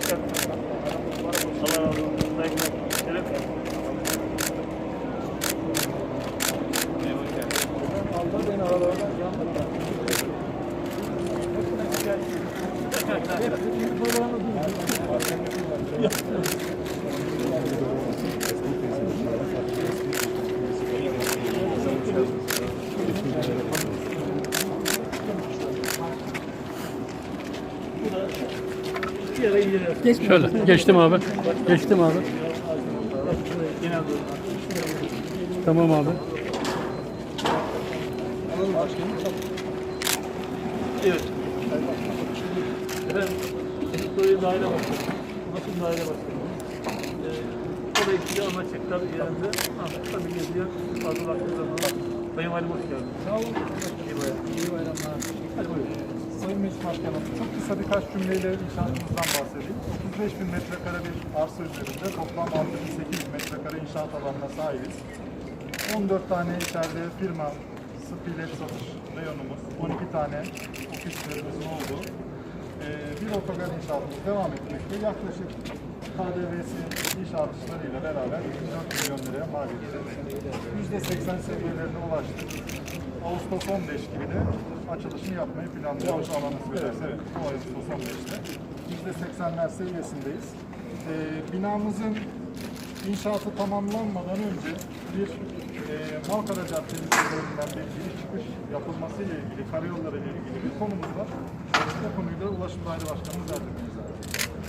Bu da Şöyle geçtim abi. Geçtim abi. Tamam abi. Evet. Efendim, Estonya Daire Başkanı, Basın Daire Başkanı. Ee, o da ikili ana çekler yerinde. Ha, tabii geziyor. Fazla vakti zaman. Sayın Valim hoş geldiniz. Sağ olun. İyi bayram. İyi bayramlar. Hadi buyurun. Meclis Başkanım, çok kısa birkaç cümleyle inşaatımızdan bahsedeyim. 35 bin metrekare bir arsa üzerinde toplam 6800 metrekare inşaat alanına sahibiz. 14 tane içeride firma, spilet satış reyonumuz, 12 tane ofislerimizin olduğu eee, bir otogar inşaatımız devam etmekte. Yaklaşık KDV'si iş artışlarıyla beraber 24 milyon liraya mal edeceğiz. %80 seviyelerine ulaştık. Ağustos 15 gibi de açılışını yapmayı planlıyoruz. Allah nasip ederse evet, bu Ağustos 15'te. %80'ler seviyesindeyiz. Ee, binamızın inşaatı tamamlanmadan önce bir e, Malkara Caddesi üzerinden bir giriş çıkış yapılması ile ilgili, karayolları ile ilgili bir konumuz var. Bu konuyu da Ulaşım Daire Başkanımız Erdem.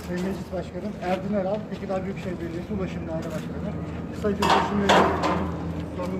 Sayın Meclis Başkanım, Erdin Eral, Tekirdağ Büyükşehir Belediyesi Ulaşım Daire Başkanı. Kısaca ulaşım ve 감사합니다.